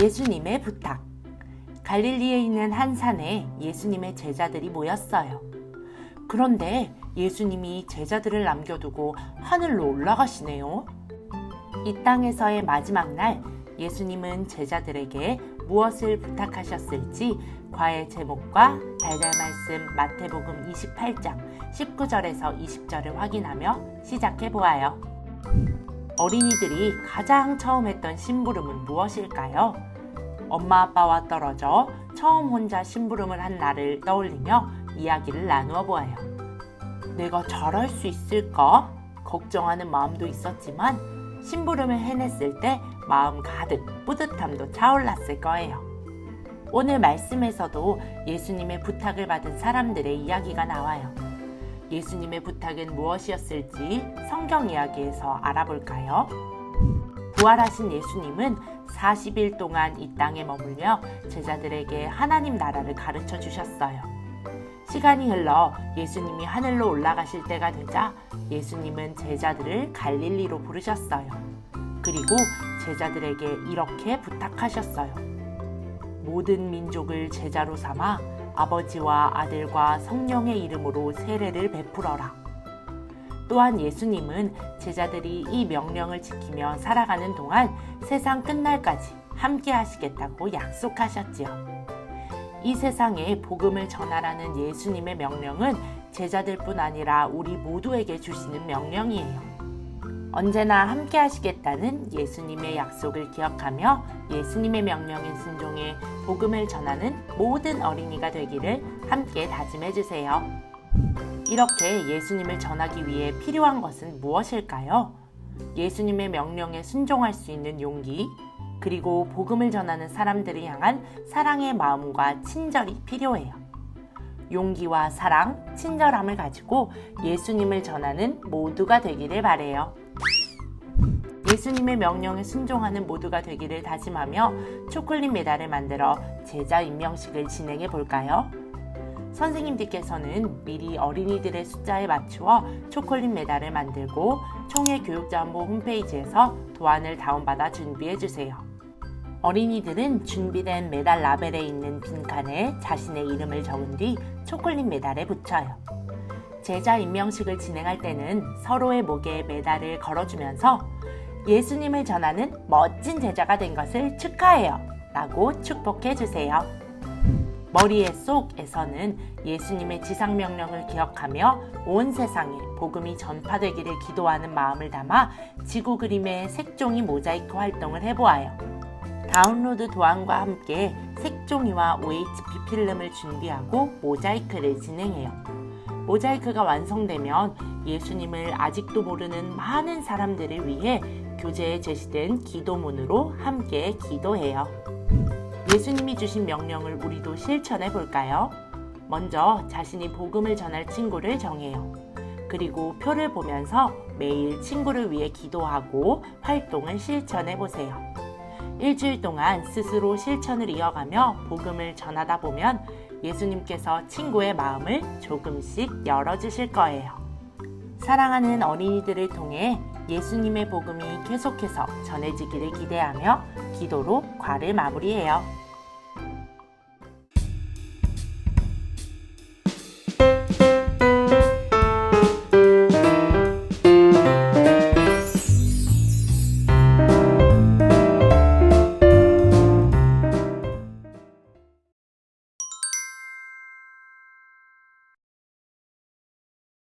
예수님의 부탁. 갈릴리에 있는 한 산에 예수님의 제자들이 모였어요. 그런데 예수님이 제자들을 남겨두고 하늘로 올라가시네요. 이 땅에서의 마지막 날 예수님은 제자들에게 무엇을 부탁하셨을지 과의 제목과 달달 말씀 마태복음 28장 19절에서 20절을 확인하며 시작해 보아요. 어린이들이 가장 처음 했던 심부름은 무엇일까요? 엄마 아빠와 떨어져 처음 혼자 심부름을 한 날을 떠올리며 이야기를 나누어 보아요. 내가 잘할 수 있을까? 걱정하는 마음도 있었지만 심부름을 해냈을 때 마음 가득 뿌듯함도 차올랐을 거예요. 오늘 말씀에서도 예수님의 부탁을 받은 사람들의 이야기가 나와요. 예수님의 부탁은 무엇이었을지 성경 이야기에서 알아볼까요? 부활하신 예수님은 40일 동안 이 땅에 머물며 제자들에게 하나님 나라를 가르쳐 주셨어요. 시간이 흘러 예수님이 하늘로 올라가실 때가 되자 예수님은 제자들을 갈릴리로 부르셨어요. 그리고 제자들에게 이렇게 부탁하셨어요. 모든 민족을 제자로 삼아 아버지와 아들과 성령의 이름으로 세례를 베풀어라. 또한 예수님은 제자들이 이 명령을 지키며 살아가는 동안 세상 끝날까지 함께 하시겠다고 약속하셨지요. 이 세상에 복음을 전하라는 예수님의 명령은 제자들뿐 아니라 우리 모두에게 주시는 명령이에요. 언제나 함께 하시겠다는 예수님의 약속을 기억하며 예수님의 명령에 순종해 복음을 전하는 모든 어린이가 되기를 함께 다짐해 주세요. 이렇게 예수님을 전하기 위해 필요한 것은 무엇일까요? 예수님의 명령에 순종할 수 있는 용기, 그리고 복음을 전하는 사람들을 향한 사랑의 마음과 친절이 필요해요. 용기와 사랑, 친절함을 가지고 예수님을 전하는 모두가 되기를 바래요. 예수님의 명령에 순종하는 모두가 되기를 다짐하며 초콜릿 메달을 만들어 제자 임명식을 진행해 볼까요? 선생님들께서는 미리 어린이들의 숫자에 맞추어 초콜릿 메달을 만들고 총회 교육자원부 홈페이지에서 도안을 다운받아 준비해 주세요. 어린이들은 준비된 메달 라벨에 있는 빈칸에 자신의 이름을 적은 뒤 초콜릿 메달에 붙여요. 제자 임명식을 진행할 때는 서로의 목에 메달을 걸어주면서 예수님을 전하는 멋진 제자가 된 것을 축하해요. 라고 축복해 주세요. 머리의 속에서는 예수님의 지상명령을 기억하며 온 세상에 복음이 전파되기를 기도하는 마음을 담아 지구 그림의 색종이 모자이크 활동을 해보아요. 다운로드 도안과 함께 색종이와 OHP 필름을 준비하고 모자이크를 진행해요. 모자이크가 완성되면 예수님을 아직도 모르는 많은 사람들을 위해 교재에 제시된 기도문으로 함께 기도해요. 예수님이 주신 명령을 우리도 실천해 볼까요? 먼저 자신이 복음을 전할 친구를 정해요. 그리고 표를 보면서 매일 친구를 위해 기도하고 활동을 실천해 보세요. 일주일 동안 스스로 실천을 이어가며 복음을 전하다 보면 예수님께서 친구의 마음을 조금씩 열어주실 거예요. 사랑하는 어린이들을 통해 예수님의 복음이 계속해서 전해지기를 기대하며 기도로 과를 마무리해요.